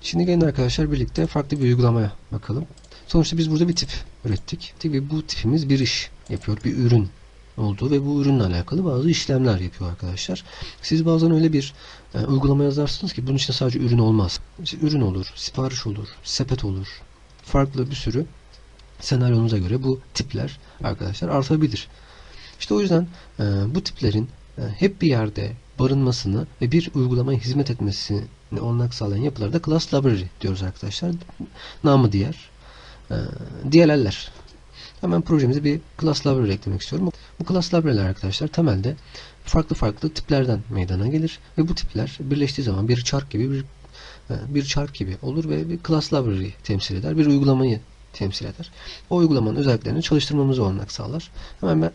Şimdi gelin arkadaşlar birlikte farklı bir uygulamaya bakalım. Sonuçta biz burada bir tip ürettik. Ve bu tipimiz bir iş yapıyor. Bir ürün olduğu ve bu ürünle alakalı bazı işlemler yapıyor arkadaşlar. Siz bazen öyle bir e, uygulama yazarsınız ki bunun içinde sadece ürün olmaz. İşte ürün olur, sipariş olur, sepet olur. Farklı bir sürü senaryonuza göre bu tipler arkadaşlar artabilir. İşte o yüzden e, bu tiplerin e, hep bir yerde barınmasını ve bir uygulamaya hizmet etmesini olanak sağlayan yapılara da class library diyoruz arkadaşlar. Namı diğer e, DLL'ler. Hemen projemize bir class library eklemek istiyorum. Bu class library'ler arkadaşlar temelde farklı farklı tiplerden meydana gelir ve bu tipler birleştiği zaman bir çark gibi bir e, bir çark gibi olur ve bir class library temsil eder. Bir uygulamayı temsil eder. O uygulamanın özelliklerini çalıştırmamızı olanak sağlar. Hemen ben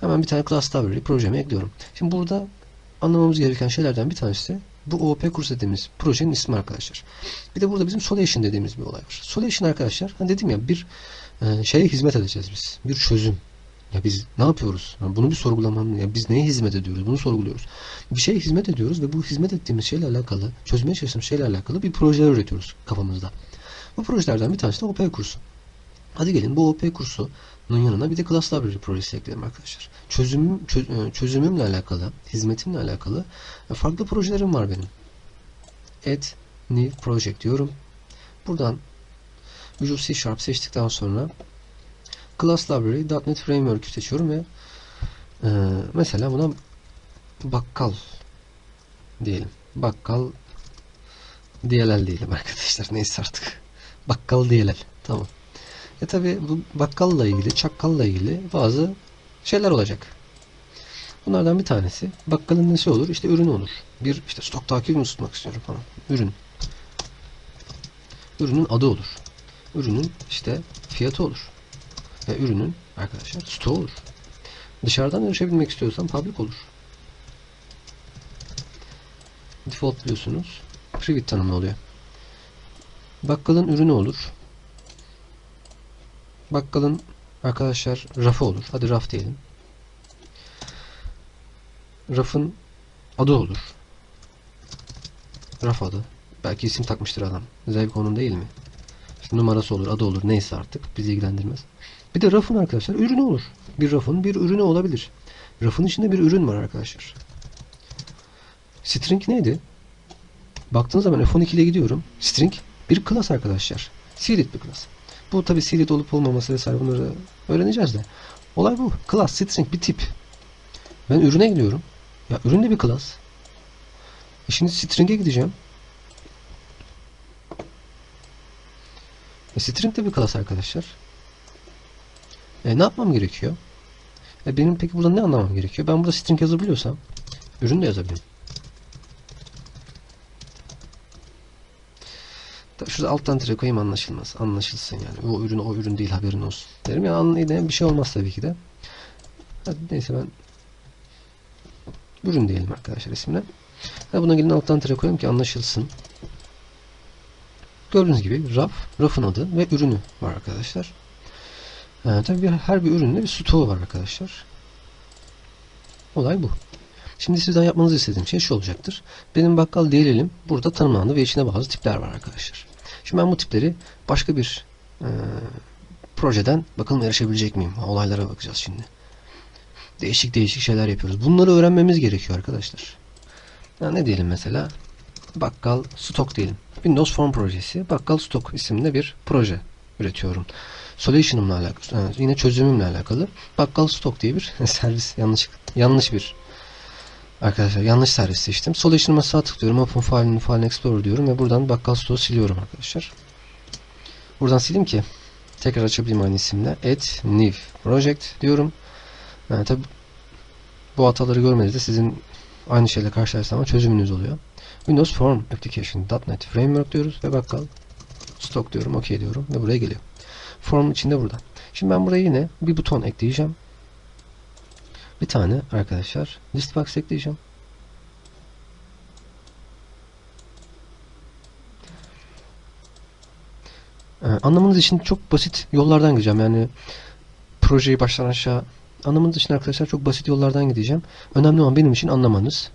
hemen bir tane class library projeme ekliyorum. Şimdi burada anlamamız gereken şeylerden bir tanesi bu OOP kurs dediğimiz projenin ismi arkadaşlar. Bir de burada bizim Solation dediğimiz bir olay var. Solation arkadaşlar hani dedim ya bir e, şeye hizmet edeceğiz biz. Bir çözüm. Ya biz ne yapıyoruz? Yani bunu bir sorgulamanın ya biz neye hizmet ediyoruz? Bunu sorguluyoruz. Bir şeye hizmet ediyoruz ve bu hizmet ettiğimiz şeyle alakalı, çözmeye çalıştığımız şeyle alakalı bir projeler üretiyoruz kafamızda. Bu projelerden bir tanesi de OP kursu. Hadi gelin bu OP kursunun yanına bir de Class Library projesi ekleyelim arkadaşlar. Çözümüm, çö- e, çözümümle alakalı, hizmetimle alakalı e, farklı projelerim var benim. Add New Project diyorum. Buradan Visual C Sharp seçtikten sonra Class Library .NET Framework seçiyorum ve e, mesela buna bakkal diyelim. Bakkal DLL diyelim arkadaşlar. Neyse artık. Bakkal DLL. Tamam. E tabi bu bakkalla ilgili, çakkalla ilgili bazı şeyler olacak. Bunlardan bir tanesi bakkalın nesi olur? İşte ürünü olur. Bir işte stok takibini tutmak istiyorum falan. Ürün. Ürünün adı olur. Ürünün işte fiyatı olur. Ve ürünün arkadaşlar stoğu olur. Dışarıdan erişebilmek istiyorsam public olur. Default biliyorsunuz. Private tanımlı oluyor. Bakkalın ürünü olur. Bakkalın arkadaşlar rafı olur. Hadi raf diyelim. Rafın adı olur. Raf adı. Belki isim takmıştır adam. Zevk onun değil mi? İşte numarası olur, adı olur. Neyse artık. Bizi ilgilendirmez. Bir de rafın arkadaşlar ürünü olur. Bir rafın bir ürünü olabilir. Rafın içinde bir ürün var arkadaşlar. String neydi? Baktığınız zaman F12 ile gidiyorum. String bir class arkadaşlar. Seeded bir class. Bu tabi seeded olup olmaması vesaire bunları öğreneceğiz de. Olay bu. Class, string bir tip. Ben ürüne gidiyorum. Ya ürün de bir class. E şimdi string'e gideceğim. E string de bir class arkadaşlar. E ne yapmam gerekiyor? E benim peki burada ne anlamam gerekiyor? Ben burada string yazabiliyorsam ürün de yazabilirim. Şurada alttan tire koyayım anlaşılmaz. Anlaşılsın yani. O ürün o ürün değil haberin olsun. Derim ya anlayın bir şey olmaz tabii ki de. Hadi neyse ben ürün diyelim arkadaşlar ismine. Ve buna gelin alttan tire koyayım ki anlaşılsın. Gördüğünüz gibi raf, rafın adı ve ürünü var arkadaşlar. Ee, tabii her bir ürünün de bir stoğu var arkadaşlar. Olay bu. Şimdi sizden yapmanızı istediğim şey şu olacaktır. Benim bakkal diyelim burada tanımlandı ve içinde bazı tipler var arkadaşlar. Şimdi ben bu tipleri başka bir e, projeden bakalım erişebilecek miyim? Olaylara bakacağız şimdi. Değişik değişik şeyler yapıyoruz. Bunları öğrenmemiz gerekiyor arkadaşlar. Ya ne diyelim mesela? Bakkal stok diyelim. Windows Form projesi Bakkal Stok isimli bir proje üretiyorum. Solution'ımla alakalı, yani yine çözümümle alakalı Bakkal Stok diye bir servis yanlış yanlış bir Arkadaşlar yanlış servis seçtim. Solution'ıma sağ tıklıyorum. Open File, New File Explorer diyorum ve buradan Bakkal Store'u siliyorum arkadaşlar. Buradan sileyim ki tekrar açabileyim aynı isimle. Add New Project diyorum. Yani tabi bu hataları görmediğinizde sizin aynı şeyle karşılaştığınız çözümünüz oluyor. Windows Form Application.NET Framework diyoruz ve bakkal stock diyorum, OK diyorum ve buraya geliyor. Form içinde burada. Şimdi ben buraya yine bir buton ekleyeceğim. Bir tane arkadaşlar list box ekleyeceğim. Ee, anlamanız için çok basit yollardan gideceğim. Yani projeyi baştan aşağı anlamanız için arkadaşlar çok basit yollardan gideceğim. Önemli olan benim için anlamanız.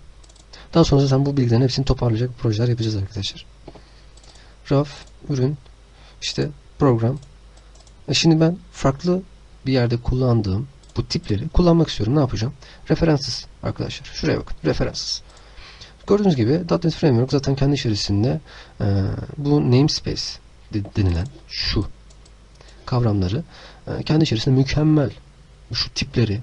Daha sonra zaten bu bilgilerin hepsini toparlayacak projeler yapacağız arkadaşlar. raf, ürün, işte program. E şimdi ben farklı bir yerde kullandığım bu tipleri kullanmak istiyorum. Ne yapacağım? Referanssız arkadaşlar. Şuraya bakın. Referanssız. Gördüğünüz gibi .NET Framework zaten kendi içerisinde e, bu namespace de- denilen şu kavramları e, kendi içerisinde mükemmel şu tipleri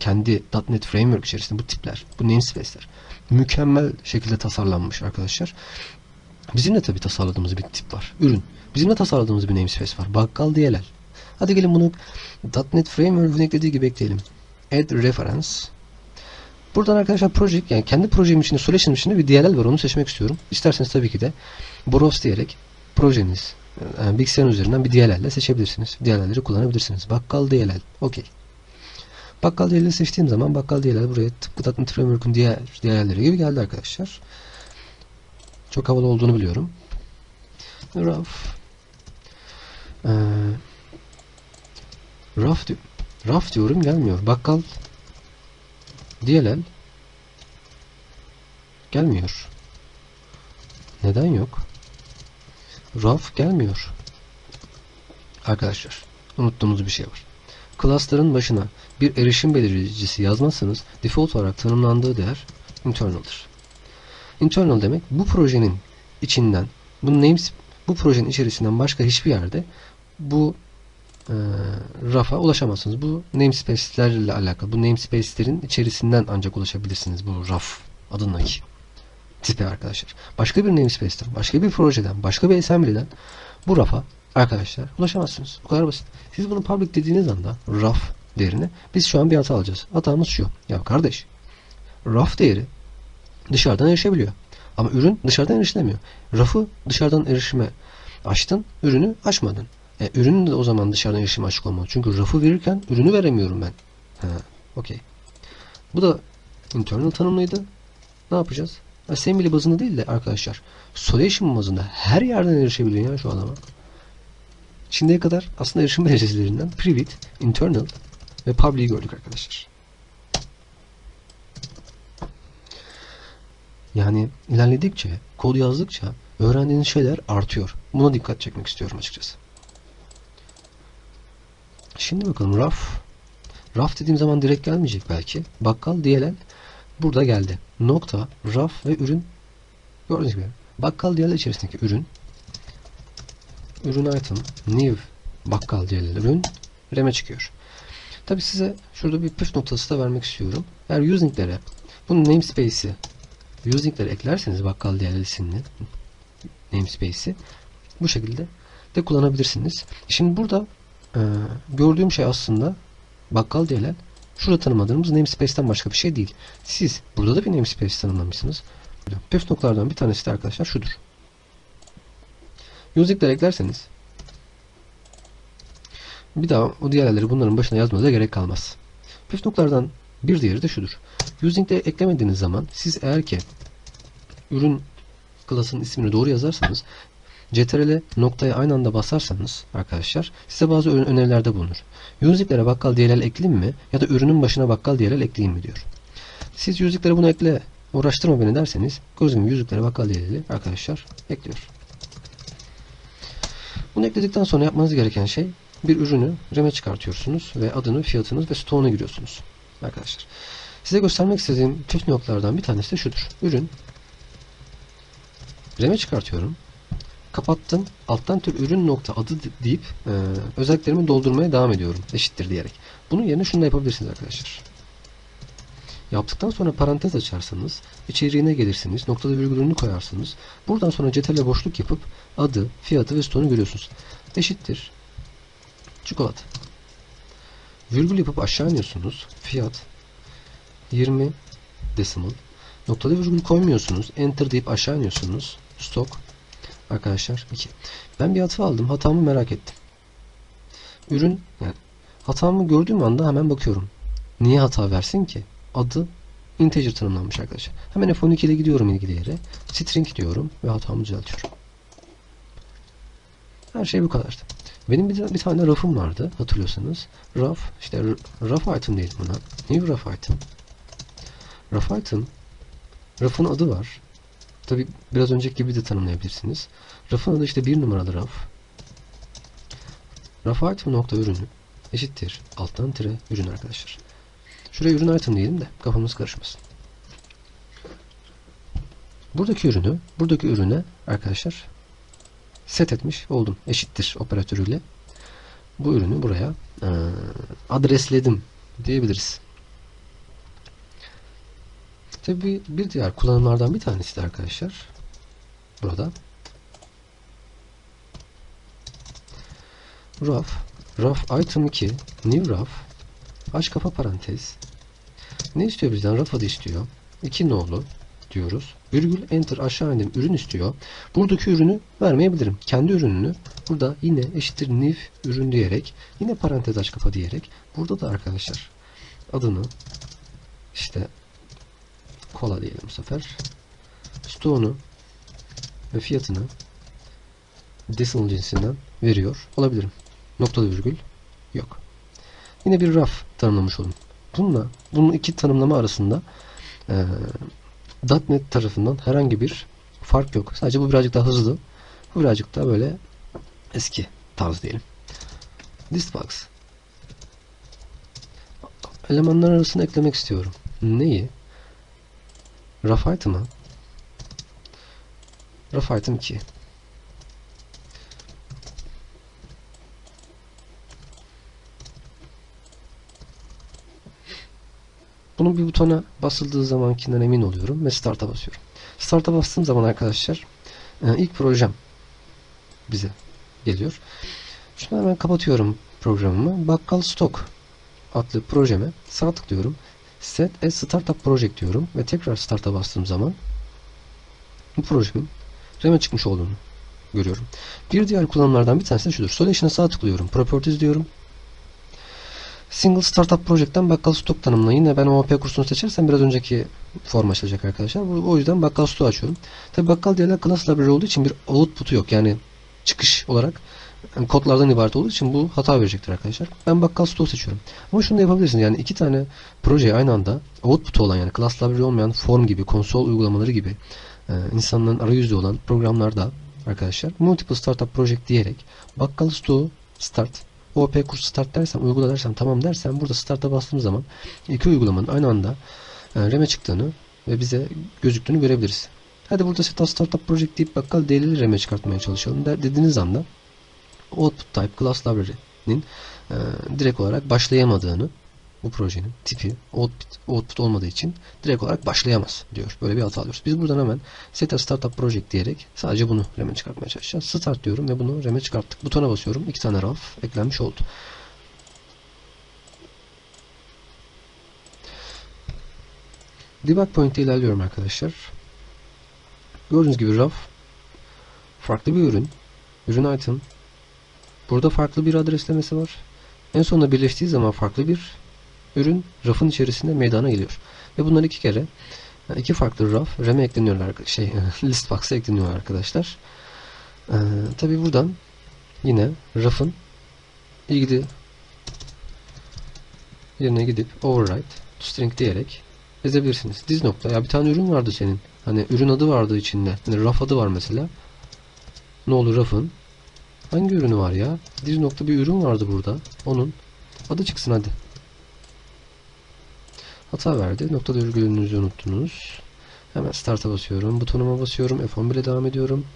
kendi .NET Framework içerisinde bu tipler, bu namespace'ler mükemmel şekilde tasarlanmış arkadaşlar. Bizim de tabii tasarladığımız bir tip var. Ürün. Bizim de tasarladığımız bir namespace var. Bakkal DLL. Hadi gelin bunu .NET Framework'un eklediği gibi ekleyelim. Add reference. Buradan arkadaşlar project yani kendi projem içinde solution içinde bir DLL var onu seçmek istiyorum. İsterseniz tabii ki de browse diyerek projeniz yani bilgisayarın üzerinden bir DLL ile seçebilirsiniz. DLL'leri kullanabilirsiniz. Bakkal DLL. Okey. Bakkal DLL'i seçtiğim zaman bakkal DLL buraya tıpkı .NET Framework'un diğer DLL'leri gibi geldi arkadaşlar. Çok havalı olduğunu biliyorum. Raf. Ee, raf, di- raf diyorum gelmiyor. Bakkal DLL gelmiyor. Neden yok? Raf gelmiyor. Arkadaşlar unuttuğumuz bir şey var. Class'ların başına bir erişim belirleyicisi yazmazsanız default olarak tanımlandığı değer internal'dır. Internal demek bu projenin içinden bu names bu projenin içerisinden başka hiçbir yerde bu e, rafa ulaşamazsınız. Bu namespace'lerle alakalı. Bu namespace'lerin içerisinden ancak ulaşabilirsiniz bu raf adındaki tipe arkadaşlar. Başka bir namespace'ten, başka bir projeden, başka bir assembly'den bu rafa arkadaşlar ulaşamazsınız. Bu kadar basit. Siz bunu public dediğiniz anda raf değerini biz şu an bir hata alacağız. Hatamız şu. Ya kardeş raf değeri dışarıdan erişebiliyor. Ama ürün dışarıdan erişilemiyor. Rafı dışarıdan erişime açtın, ürünü açmadın. E, ürünün de o zaman dışarıdan erişime açık olmalı. Çünkü rafı verirken ürünü veremiyorum ben. Okey. Bu da internal tanımlıydı. Ne yapacağız? Assembly bazında değil de arkadaşlar Solution bazında her yerden erişebiliyor ya şu adama. Şimdiye kadar aslında erişim derecelerinden private, internal ve public'i gördük arkadaşlar. Yani ilerledikçe, kod yazdıkça öğrendiğiniz şeyler artıyor. Buna dikkat çekmek istiyorum açıkçası. Şimdi bakalım raf. Raf dediğim zaman direkt gelmeyecek belki. Bakkal DLL burada geldi. Nokta, raf ve ürün gördüğünüz gibi. Bakkal DLL içerisindeki ürün ürün item, new bakkal DLL ürün RAM'e çıkıyor. Tabi size şurada bir püf noktası da vermek istiyorum. Eğer using'lere bu namespace'i using'lere eklerseniz bakkal DLL'sini namespace'i bu şekilde de kullanabilirsiniz. Şimdi burada e, gördüğüm şey aslında bakkal DLL şurada tanımadığımız namespace'ten başka bir şey değil. Siz burada da bir namespace tanımlamışsınız. Püf noktalardan bir tanesi de arkadaşlar şudur. Using'lere eklerseniz bir daha o diğerleri bunların başına yazmanıza gerek kalmaz. Püf noktalardan bir diğeri de şudur. Using'de eklemediğiniz zaman siz eğer ki ürün klasının ismini doğru yazarsanız CTRL noktaya aynı anda basarsanız arkadaşlar size bazı ön- önerilerde bulunur. Using'lere bakkal DLL ekleyeyim mi ya da ürünün başına bakkal DLL ekleyeyim mi diyor. Siz using'lere bunu ekle uğraştırma beni derseniz gibi using'lere bakkal DLL'i arkadaşlar ekliyor. Bunu ekledikten sonra yapmanız gereken şey bir ürünü RAM'e çıkartıyorsunuz ve adını, fiyatınız ve stoğuna giriyorsunuz. Arkadaşlar. Size göstermek istediğim püf noktalardan bir tanesi de şudur. Ürün RAM'e çıkartıyorum. Kapattım. Alttan tür ürün nokta adı deyip e, özelliklerimi doldurmaya devam ediyorum. Eşittir diyerek. Bunun yerine şunu da yapabilirsiniz arkadaşlar. Yaptıktan sonra parantez açarsanız içeriğine gelirsiniz. Noktada virgülünü koyarsınız. Buradan sonra CTRL boşluk yapıp adı, fiyatı ve stoğunu görüyorsunuz. Eşittir. Çikolata. Virgül yapıp aşağı iniyorsunuz. Fiyat 20 decimal. Noktada virgül koymuyorsunuz. Enter deyip aşağı iniyorsunuz. Stok. Arkadaşlar 2. Ben bir hata aldım. Hatamı merak ettim. Ürün yani hatamı gördüğüm anda hemen bakıyorum. Niye hata versin ki? Adı integer tanımlanmış arkadaşlar. Hemen F12 ile gidiyorum ilgili yere. String diyorum ve hatamı düzeltiyorum. Her şey bu kadardı. Benim bir, bir tane rafım vardı hatırlıyorsanız. Raf işte raf item değil buna. New raf item. Raf item rafın adı var. Tabi biraz önceki gibi de tanımlayabilirsiniz. Rafın adı işte bir numaralı raf. Raf item nokta ürünü eşittir alttan tire ürün arkadaşlar. Şuraya ürün item diyelim de kafamız karışmasın. Buradaki ürünü, buradaki ürüne arkadaşlar set etmiş oldum. Eşittir operatörüyle. Bu ürünü buraya e, adresledim diyebiliriz. Tabi bir diğer kullanımlardan bir tanesi de arkadaşlar. Burada. Raf. Raf item 2 new raf. Aç kapa parantez. Ne istiyor bizden? Raf adı istiyor. 2 nolu diyoruz. Virgül enter aşağı indim ürün istiyor. Buradaki ürünü vermeyebilirim. Kendi ürününü burada yine eşittir new ürün diyerek yine parantez aç kapa diyerek burada da arkadaşlar adını işte kola diyelim bu sefer. Stoğunu ve fiyatını decimal cinsinden veriyor olabilirim. Noktalı virgül yok. Yine bir raf tanımlamış oldum. Bununla bunun iki tanımlama arasında e, .NET tarafından herhangi bir fark yok. Sadece bu birazcık daha hızlı. Bu birazcık daha böyle eski tarz diyelim. Listbox elemanlar arasına eklemek istiyorum. Neyi? Raf item'ı Raf item 2 Bunun bir butona basıldığı zamankinden emin oluyorum ve start'a basıyorum. Start'a bastığım zaman arkadaşlar e, ilk projem bize geliyor. Şunu hemen kapatıyorum programımı. Bakkal Stock adlı projeme sağ tıklıyorum. Set as Startup Project diyorum ve tekrar Start'a bastığım zaman bu projemin RAM'e çıkmış olduğunu görüyorum. Bir diğer kullanımlardan bir tanesi de şudur. Solution'a sağ tıklıyorum. Properties diyorum. Single Startup Project'ten bakkal stok tanımla. Yine ben OOP kursunu seçersem biraz önceki form açılacak arkadaşlar. O yüzden bakkal stoğu açıyorum. Tabi bakkal diğerler class library olduğu için bir output'u yok. Yani çıkış olarak yani kodlardan ibaret olduğu için bu hata verecektir arkadaşlar. Ben bakkal stoğu seçiyorum. Ama şunu da yapabilirsiniz. Yani iki tane projeyi aynı anda output olan yani class library olmayan form gibi, konsol uygulamaları gibi e, insanların arayüzü olan programlarda arkadaşlar multiple startup project diyerek bakkal stoğu start OP kursu start dersem, uygula dersem, tamam dersem burada start'a bastığım zaman iki uygulamanın aynı anda e, RAM'e çıktığını ve bize gözüktüğünü görebiliriz. Hadi burada setup startup project deyip bakkal değerleri RAM'e çıkartmaya çalışalım der, dediğiniz anda output type class library'nin e, direkt olarak başlayamadığını bu projenin tipi output, output olmadığı için direkt olarak başlayamaz diyor. Böyle bir hata alıyoruz. Biz buradan hemen set a startup project diyerek sadece bunu RAM'e çıkartmaya çalışacağız. Start diyorum ve bunu RAM'e çıkarttık. Butona basıyorum. İki tane raf eklenmiş oldu. Debug point ile ilerliyorum arkadaşlar. Gördüğünüz gibi raf farklı bir ürün. Ürün item. Burada farklı bir adreslemesi var. En sonunda birleştiği zaman farklı bir ürün rafın içerisinde meydana geliyor. Ve bunlar iki kere iki farklı raf RAM'e ekleniyorlar. Şey, list box'a ekleniyor arkadaşlar. Ee, Tabi buradan yine rafın ilgili yerine gidip override string diyerek ezebilirsiniz. Diz nokta. Ya bir tane ürün vardı senin. Hani ürün adı vardı içinde. Hani raf adı var mesela. Ne olur rafın hangi ürünü var ya? Diz nokta bir ürün vardı burada. Onun adı çıksın hadi. Hata verdi. Noktada virgülünüzü unuttunuz. Hemen start'a basıyorum. Butonuma basıyorum. F11 ile devam ediyorum.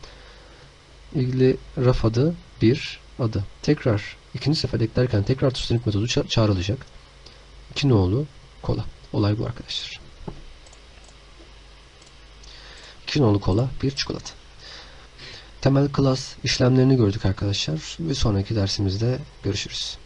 İlgili raf adı 1 adı. Tekrar ikinci sefer eklerken tekrar toString metodu ça çağrılacak. İki nolu kola. Olay bu arkadaşlar. İki nolu kola, bir çikolata. Temel class işlemlerini gördük arkadaşlar. Bir sonraki dersimizde görüşürüz.